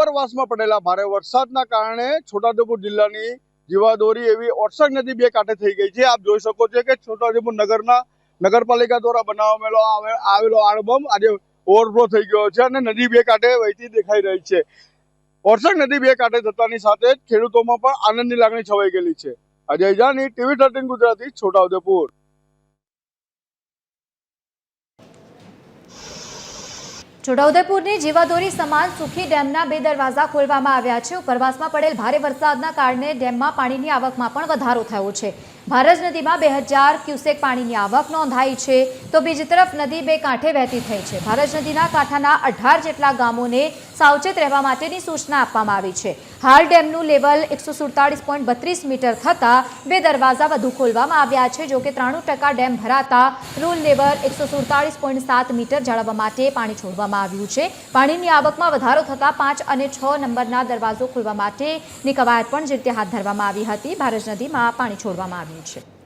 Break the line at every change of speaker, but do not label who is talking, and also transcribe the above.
ઉપરવાસમાં પડેલા ભારે વરસાદના કારણે છોટાઉદેપુર જિલ્લાની જીવાદોરી એવી ઓરસંગ નદી બે કાંઠે થઈ ગઈ છે. આપ જોઈ શકો છો કે છોટાઉદેપુર નગરના નગરપાલિકા દ્વારા બનાવેલો આવેલો આળબમ આજે ઓવરફ્લો થઈ ગયો છે અને નદી બે કાંઠે વહેતી દેખાઈ રહી છે. ઓરસંગ નદી બે કાંઠે જતાની સાથે ખેડૂતોમાં પણ આનંદની લાગણી છવાઈ ગયેલી છે. Ajay Jani TV thirteen Gujarati, Chhota Udepur.
છોટાઉદેપુરની જીવાદોરી સમાન સુખી ડેમના બે દરવાજા ખોલવામાં આવ્યા છે. ઉપરવાસમાં પડેલ ભારે વરસાદના કારણે ડેમમાં પાણીની આવકમાં પણ વધારો થયો છે. ભારજ નદીમાં બે હજાર ક્યુસેક પાણીની આવક નોંધાઈ છે. તો બીજી તરફ નદી બે કાંઠે વહેતી થઈ છે. ભારજ નદીના કાંઠાના અઢાર જેટલા ગામોને સાવચેત રહેવા માટેની સૂચના આપવામાં આવી છે. હાલ ડેમનું લેવલ એકસો સુડતાળીસ પોઈન્ટ બત્રીસ મીટર થતાં બે દરવાજા વધુ ખોલવામાં આવ્યા છે, જો કે ત્રાણું ટકા ડેમ ભરાતા રૂલ લેવલ એકસો સુડતાળીસ પોઈન્ટ સાત મીટર જાળવવા માટે પાણી છોડવામાં આવ્યું છે. પાણીની આવકમાં વધારો થતાં પાંચ અને છ નંબરના દરવાજો ખોલવા માટેની કવાયત પણ જે રીતે હાથ ધરવામાં આવી હતી, ભારજ નદીમાં પાણી છોડવામાં આવ્યું. છે